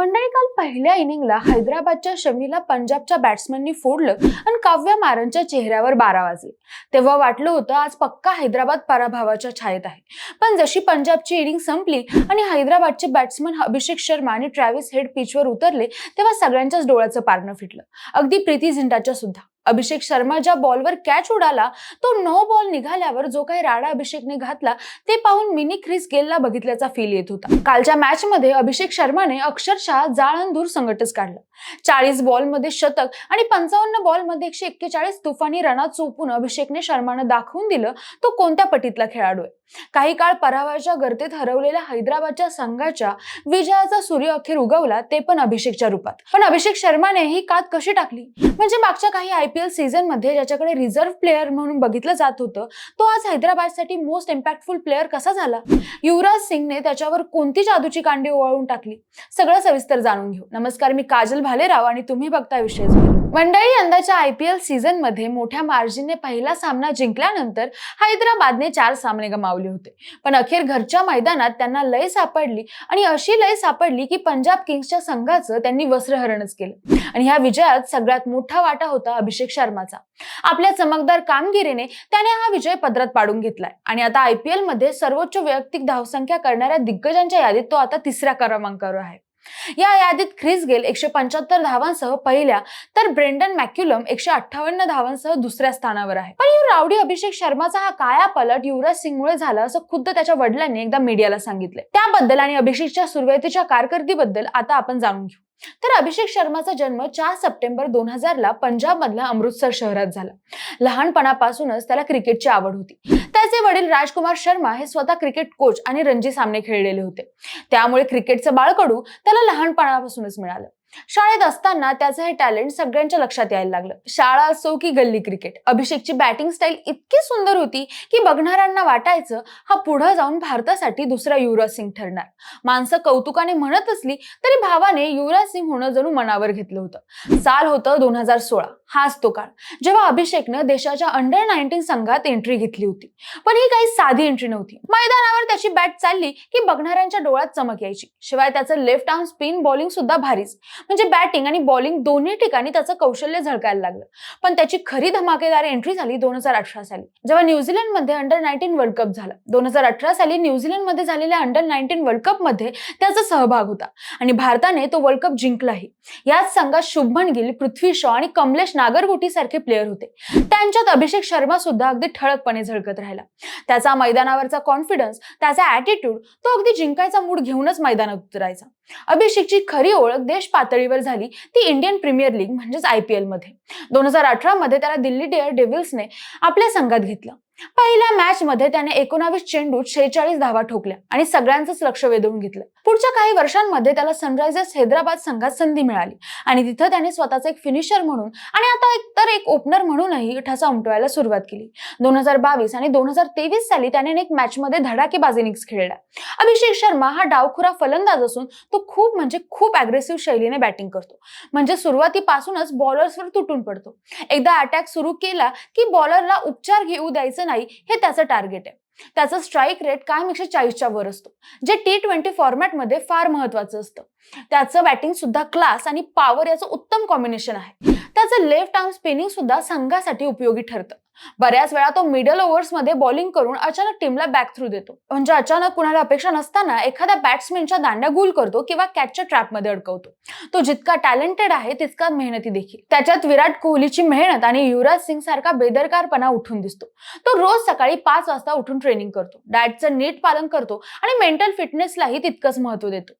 मंडळी काल पहिल्या इनिंगला हैदराबादच्या शमीला पंजाबच्या बॅट्समननी फोडलं आणि काव्या मारनच्या चेहऱ्यावर बारा वाजले. तेव्हा वाटलं होतं आज पक्का हैदराबाद पराभवाच्या छायेत आहे. पण जशी पंजाबची इनिंग संपली आणि हैदराबादचे बॅट्समन अभिषेक शर्मा आणि ट्रॅव्हिस हेड पिचवर उतरले तेव्हा सगळ्यांच्याच डोळ्याचं पारणं फिटलं. अगदी प्रीती झिंटाच्या सुद्धा. अभिषेक शर्मा ज्या बॉलवर कॅच उडाला तो नो बॉल निघाल्यावर जो काही राडा अभिषेकने घातला ते पाहून मिनी ख्रिस गेलला बघितल्याचा फील येत होता. कालच्या मॅच मध्ये अभिषेक शर्माने अक्षरशः जाळण दूर संघटच काढलं. चाळीस बॉलमध्ये शतक आणि पंचावन्न बॉलमध्ये एकशे एक्केचाळीस तुफानी रनात चोपून अभिषेकने शर्मानं दाखवून दिलं तो कोणत्या पटीतला खेळाडू आहे? काही काळ पराभवाच्या गर्दीत हरवलेल्या हैदराबादच्या संघाच्या विजयाचा सूर्य अखेर उगवला ते पण अभिषेकच्या रूपात. पण अभिषेक शर्माने ही कात कशी टाकली? म्हणजे मागच्या काही आय आयपीएल सीझनमध्ये ज्याच्याकडे रिझर्व्ह प्लेअर म्हणून बघितलं जात होतं तो आज हैदराबादसाठी मोस्ट इम्पॅक्टफुल प्लेअर कसा झाला? युवराज सिंगने त्याच्यावर कोणती जादूची कांडी ओवाळून टाकली? सगळं सविस्तर जाणून घेऊ. नमस्कार मी काजल भालेराव आणि तुम्ही बघता विषय मंडळी यंदाच्या आय पी एल सीझनमध्ये मोठ्या मार्जिनने पहिला सामना जिंकल्यानंतर हैदराबादने चार सामने गमावले होते. पण अखेर घरच्या मैदानात त्यांना लय सापडली आणि अशी लय सापडली की पंजाब किंग्सच्या संघाचं त्यांनी वस्त्रहरणच केलं. आणि ह्या विजयात सगळ्यात मोठा वाटा होता अभिषेक शर्माचा. आपल्या चमकदार कामगिरीने त्याने हा विजय पदरात पाडून घेतलाय. आणि आता आय पी एलमध्ये सर्वोच्च वैयक्तिक धावसंख्या करणाऱ्या दिग्गजांच्या यादीत तो आता तिसऱ्या क्रमांकावर आहे. या यादीत ख्रिस गेल एकशे पंच्याहत्तर धावांसह पहिल्या तर ब्रेंडन मॅक्युलम एकशे अठ्ठावन्न धावांसह दुसऱ्या स्थानावर आहे. पण यू रावडी अभिषेक शर्माचा हा काया पलट युवराज सिंगमुळे झाला असं खुद्द त्याच्या वडिलांनी एकदा मीडियाला सांगितले त्याबद्दल आणि अभिषेकच्या सुरुवातीच्या कारकिर्दीबद्दल आता आपण जाणून घेऊ. तर अभिषेक शर्माचा जन्म चार सप्टेंबर दोन हजारला पंजाब मधल्या अमृतसर शहरात झाला. लहानपणापासूनच त्याला क्रिकेटची आवड होती. त्याचे वडील राजकुमार शर्मा हे स्वतः क्रिकेट कोच आणि रणजी सामने खेळलेले होते. त्यामुळे क्रिकेटचं बाळकडू त्याला लहानपणापासूनच मिळालं. शाळेत असताना त्याचं हे टॅलेंट सगळ्यांच्या लक्षात यायला लागलं. शाळा असो की गल्ली क्रिकेट अभिषेकची बॅटिंग स्टाईल इतकी सुंदर होती की बघणाऱ्यांना वाटायचं हा पुढे जाऊन भारतासाठी दुसरा युवराज सिंग ठरणार. माणसं कौतुकाने म्हणत असली तरी भावाने युवराज सिंग होणं जणू मनावर घेतलं होतं. साल होतं दोन हजार सोळा. हाच तो काळ. जेव्हा अभिषेकनं देशाच्या अंडर नाईन्टीन संघात एंट्री घेतली होती. पण ही काही साधी एंट्री नव्हती. मैदानावर त्याची बॅट चालली की बघणाऱ्यांच्या डोळ्यात चमक यायची. शिवाय त्याचं लेफ्ट आर्म स्पिन बॉलिंग सुद्धा भारीच. म्हणजे बॅटिंग आणि बॉलिंग दोन्ही ठिकाणी त्याचं कौशल्य झळकायला लागलं. पण त्याची खरी धमाकेदार एंट्री झाली दोन हजार अठरा साली. जेव्हा न्यूझीलंडमध्ये अंडर नाईन्टीन वर्ल्ड कप झाला. दोन हजार अठरा साली न्यूझीलंडमध्ये झालेल्या अंडर नाईन्टीन वर्ल्ड कपमध्ये त्याचा सहभाग होता. आणि भारताने तो वर्ल्ड कप जिंकलाही. याच संघात शुभमन गिल पृथ्वी शॉ आणि कमलेश नागरगोटी सारखे प्लेअर होते. त्यांच्यात अभिषेक शर्मा सुद्धा अगदी ठळकपणे झळकत राहिला. त्याचा मैदानावरचा कॉन्फिडन्स त्याचा ऍटिट्यूड तो अगदी जिंकायचा मूड घेऊनच मैदानात उतरायचा. अभिषेकची खरी ओळख देश पातळीवर झाली ती इंडियन प्रीमियर लीग म्हणजेच आय पी एलमध्ये दोन हजार अठरा मध्ये त्याला दिल्ली डेअर डेव्हिल्सने आपल्या संघात घेतलं. पहिल्या मॅच मध्ये त्याने एकोणावीस चेंडूत शेहेचाळीस धावा ठोकल्या आणि सगळ्यांचंच लक्ष वेधून घेतलं. पुढच्या काही वर्षांमध्ये त्याला सनरायझर्स हैदराबाद संघात संधी मिळाली आणि तिथं त्याने स्वतःचा एक फिनिशर म्हणून आणि आता एक तर एक ओपनर म्हणूनही ठसा उमटवायला सुरुवात केली. दोन हजार बावीस आणि दोन हजार तेवीस साली त्याने एक मॅच मध्ये धडाकेबाजी निक्स खेळल्या अभिषेक शर्मा हा डावखुरा फलंदाज असून तो खूप म्हणजे खूप अग्रेसिव्ह शैलीने बॅटिंग करतो. म्हणजे सुरुवातीपासूनच बॉलर्सवर तुटून पडतो. एकदा अटॅक सुरू केला की बॉलरला उपचार घेऊ द्यायचं नाही हे त्याचं टार्गेट आहे. त्याचं स्ट्राईक रेट कायम एकशे चाळीसच्या वर असतो. जे टी ट्वेंटी फॉर्मॅटमध्ये फार महत्वाचं असतं. त्याचं बॅटिंग सुद्धा क्लास आणि पॉवर याचं उत्तम कॉम्बिनेशन आहे. त्याचं लेफ्ट आर्म स्पिनिंग सुद्धा संघासाठी उपयोगी ठरतं. बऱ्याच वेळा तो मिडल ओव्हर्समध्ये बॉलिंग करून अचानक टीमला बॅक थ्रू देतो. म्हणजे अचानक कुणाला अपेक्षा नसताना एखाद्या बॅट्समॅनच्या दांड्या गुल करतो किंवा कॅचच्या ट्रॅपमध्ये अडकवतो. तो जितका टॅलेंटेड आहे तितका मेहनती देखील. त्याच्यात विराट कोहलीची मेहनत आणि युवराज सिंग सारखा बेदरकारपणा उठून दिसतो. तो रोज सकाळी पाच वाजता उठून ट्रेनिंग करतो. डाएटचं नीट पालन करतो आणि मेंटल फिटनेसलाही तितकंच महत्त्व देतो.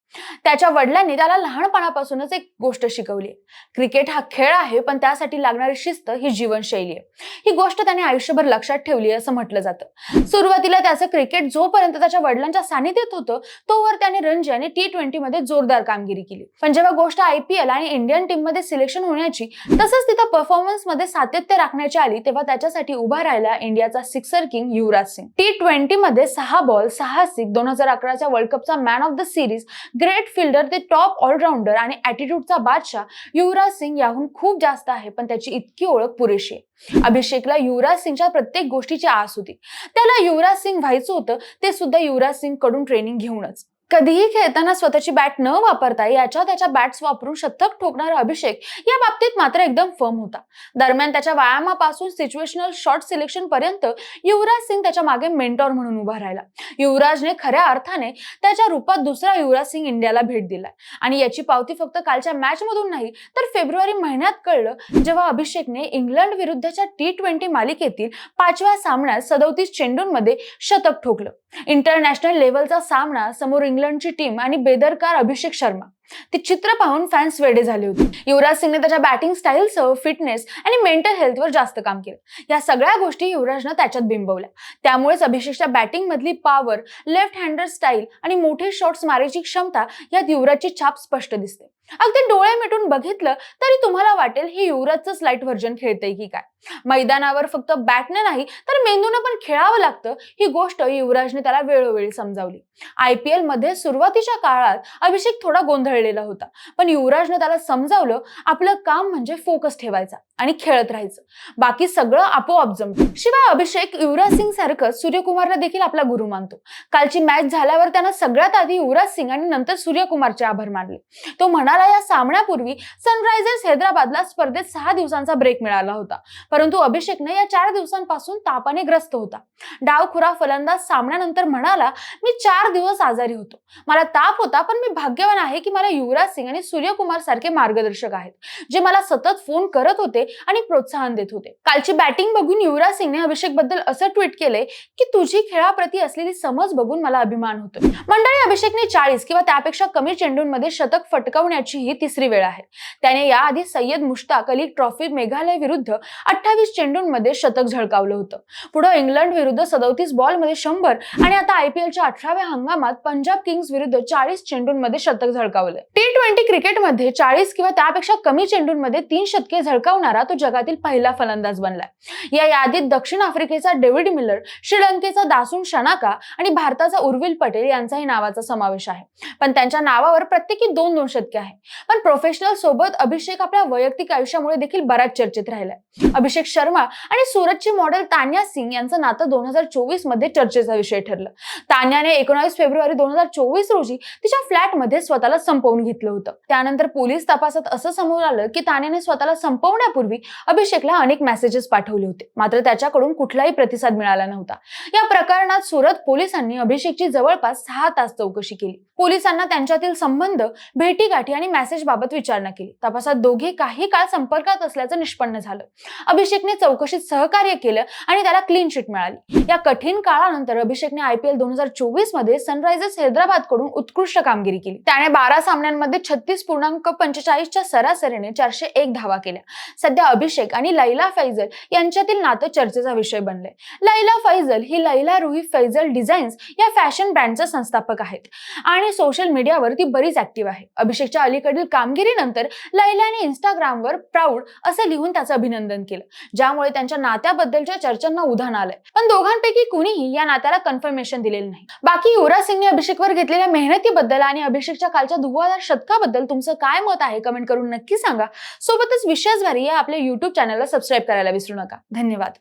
त्याच्या वडिलांनी त्याला लहानपणापासूनच एक गोष्ट शिकवली क्रिकेट हा खेळ आहे पण त्यासाठी लागणारी शिस्त ही जीवनशैली आहे. ही गोष्ट त्याने आयुष्यभर लक्षात ठेवली असं म्हटलं जातं. सुरुवातीला त्याचं क्रिकेट जोपर्यंत त्याच्या वडिलांच्या सानिध्यात होतं तोवर त्याने रणजी आणि टी ट्वेंटी मध्ये जोरदार कामगिरी केली. पण जेव्हा गोष्ट आय पी एल आणि इंडियन टीममध्ये सिलेक्शन होण्याची तसंच तिथं परफॉर्मन्समध्ये सातत्य राखण्याची आली तेव्हा त्याच्यासाठी उभा राहिला इंडियाचा sixer king Yuvraj Singh. T twenty मध्ये सहा बॉल सहा सिक्स दोन हजार अकराच्या world कपचा man of the series great fielder ते टॉप ऑलराऊंडर आणि ऍटिट्यूडचा बादशाह युवराज सिंग याहून खूप जास्त आहे पण त्याची इतकी ओळख पुरेशी आहे. अभिषेकला युवराज सिंगच्या प्रत्येक गोष्टीची आस होती. त्याला युवराज सिंग व्हायचं होतं ते सुद्धा युवराज सिंगकडून ट्रेनिंग घेऊनच. कधीही खेळताना स्वतःची बॅट न वापरता याच्या त्याच्या बॅट्स वापरून शतक ठोकणारा अभिषेक या बाबतीत मात्र एकदम फर्म होता. दरम्यान त्याच्या व्यायामापासून सिच्युएशनल शॉर्ट सिलेक्शन पर्यंत युवराज सिंग त्याच्यामागे मेंटॉर म्हणून उभा राहिला. युवराजने खऱ्या अर्थाने त्याच्या रूपात दुसरा युवराज सिंग इंडियाला भेट दिलाय. आणि याची पावती फक्त कालच्या मॅच मधून नाही तर फेब्रुवारी महिन्यात कळलं जेव्हा अभिषेकने इंग्लंड विरुद्धच्या टी ट्वेंटी मालिकेतील पाचव्या सामन्यात सदोतीस चेंडूंमध्ये शतक ठोकलं. इंटरनॅशनल लेवलचा सामना समोर इंग्लंडची टीम आणि बेदरकार अभिषेक शर्मा. ते चित्र पाहून फॅन्स वेडे झाले होते. युवराज सिंगने त्याच्या बॅटिंग स्टाईलसह फिटनेस आणि मेंटल हेल्थवर जास्त काम केलं. या सगळ्या गोष्टी युवराजनं त्याच्यात बिंबवल्या. त्यामुळेच अभिषेकच्या बॅटिंग मधली पॉवर लेफ्ट हँडर स्टाईल आणि मोठे शॉट्स मारायची क्षमता यात युवराजची छाप स्पष्ट दिसते. अगदी डोळे मिटून बघितलं तरी तुम्हाला वाटेल हे युवराजचं लाइट व्हर्जन खेळतंय की काय. मैदानावर फक्त बॅटने नाही तर मेंदूनं पण खेळावं लागतं. ही गोष्ट युवराजने त्याला वेळोवेळी समजावली. आय पी मध्ये सुरुवातीच्या काळात अभिषेक थोडा गोंधळलेला होता. पण युवराजने त्याला समजावलं आपलं काम म्हणजे फोकस ठेवायचा. आणि खेळत राहायचं. बाकी सगळं आपोआप जमतं. शिवाय अभिषेक युवराज सिंग सारखं सूर्यकुमारला देखील आपला गुरु मानतो. कालची मॅच झाल्यावर त्यानं सगळ्यात आधी युवराज सिंग आणि नंतर सूर्यकुमारचे आभार मानले. तो म्हणाला या सामन्यापूर्वी सनरायझर्स हैदराबादला स्पर्धेत सहा दिवसांचा ब्रेक मिळाला होता. परंतु अभिषेकने या चार दिवसांपासून तापाने ग्रस्त होता. डावखुरा फलंदाज सामन्यानंतर म्हणाला मी चार दिवस आजारी होतो. मला ताप होता पण मी भाग्यवान आहे की मला युवराज सिंग आणि सूर्यकुमार सारखे मार्गदर्शक आहेत. जे मला सतत फोन करत होते आणि प्रोत्साहन देत होते. कालची बॅटिंग बघून युवराज सिंगने अभिषेकबद्दल असं ट्विट केले की तुझी खेळाप्रती असलेली समज बघून मला अभिमान होतो मंडळी अभिषेकने चाळीस किंवा त्यापेक्षा कमी चेंडूंमध्ये शतक फटकावण्याची ही तिसरी वेळ आहे. त्याने याआधी सय्यद मुश्ताक अली ट्रॉफी मेघालय विरुद्ध अठ्ठावीस चेंडूंमध्ये शतक झळकावलं होतं. पुढे इंग्लंड विरुद्ध सदोतीस बॉलमध्ये शंभर आणि आता आयपीएलच्या अठराव्या हंगामात पंजाब किंग्स विरुद्ध चाळीस चेंडूंमध्ये शतक झळकावलं ट्वेंटी क्रिकेटमध्ये चाळीस किंवा त्यापेक्षा कमी चेंडूंमध्ये तीन शतके झळकावणारा तो जगातील पहिला फलंदाज बनलाय. या यादीत दक्षिण आफ्रिकेचा डेव्हिड मिलर श्रीलंकेचा दासून शनाका आणि भारताचा उर्विल पटेल यांचाही नावाचा समावेश आहे. पण त्यांच्या नावावर प्रत्येकी दोन दोन शतके आहे पण प्रोफेशनल सोबत अभिषेक आपल्या वैयक्तिक आयुष्यामुळे देखील बऱ्याच चर्चेत राहिलाय. अभिषेक शर्मा आणि सूरजची मॉडेल तान्या सिंग यांचं नातं दोन हजार चोवीसमध्ये चर्चेचा विषय ठरलं. तान्याने एकोणावीस फेब्रुवारी दोन हजार चोवीस रोजी तिच्या फ्लॅटमध्ये स्वतःला संपवून घेतलं होतं. त्यानंतर पोलीस तपासात असं समोर आलं की तानेने स्वतःला संपवण्यापूर्वी अभिषेकला अनेक मेसेजेस पाठवले होते. मात्र त्याच्याकडून कुठलाही प्रतिसाद मिळाला नव्हता. या प्रकरणात सुरत पोलिसांनी अभिषेकची जवळपास सहा तास चौकशी केली. पोलिसांना त्यांच्यातील संबंध भेटीगाठी आणि मेसेज बाबत विचारणा केली. तपासात दोघे काही काळ संपर्कात असल्याचं निष्पन्न झालं. अभिषेकने चौकशीत सहकार्य केलं आणि त्याला क्लीन चिट मिळाली. या कठीण काळानंतर अभिषेकने आयपीएल दोन हजार चोवीसमध्ये सनरायझर्स हैदराबादकडून उत्कृष्ट कामगिरी केली. त्याने बारा सामन्यांमध्ये छत्तीस पूर्णांक पंचेचाळीसच्या सरासरीने चारशे एक धावा केल्या. सध्या अभिषेक आणि लैला फैजल यांच्यातील नातं चर्चेचा विषय बनले लैला फैजल ही लैला रुही फैजल डिझाईन्स या फॅशन ब्रँडचा संस्थापक आहेत. आणि सोशल मीडियावर ती बरीच ऍक्टिव्ह आहे. अभिषेकच्या अलीकडील कामगिरीनंतर लैलाने इंस्टाग्रामवर प्राऊड असं लिहून त्याचं अभिनंदन केलं. ज्यामुळे त्यांच्या नात्याबद्दलच्या चर्चांना उधाण आलंय. पण दोघांपैकी कुणीही या नात्याला कन्फर्मेशन दिलेलं नाही. बाकी युवराज सिंगने अभिषेकवर घेतलेल्या मेहनतीबद्दल आणि अभिषेकच्या कालच्या धुवाधार शतकाबद्दल तुमचं काय मत आहे कमेंट करून नक्की सांगा. सोबतच विशेषवारी या आपल्या युट्यूब चॅनलला सबस्क्राईब करायला विसरू नका. धन्यवाद.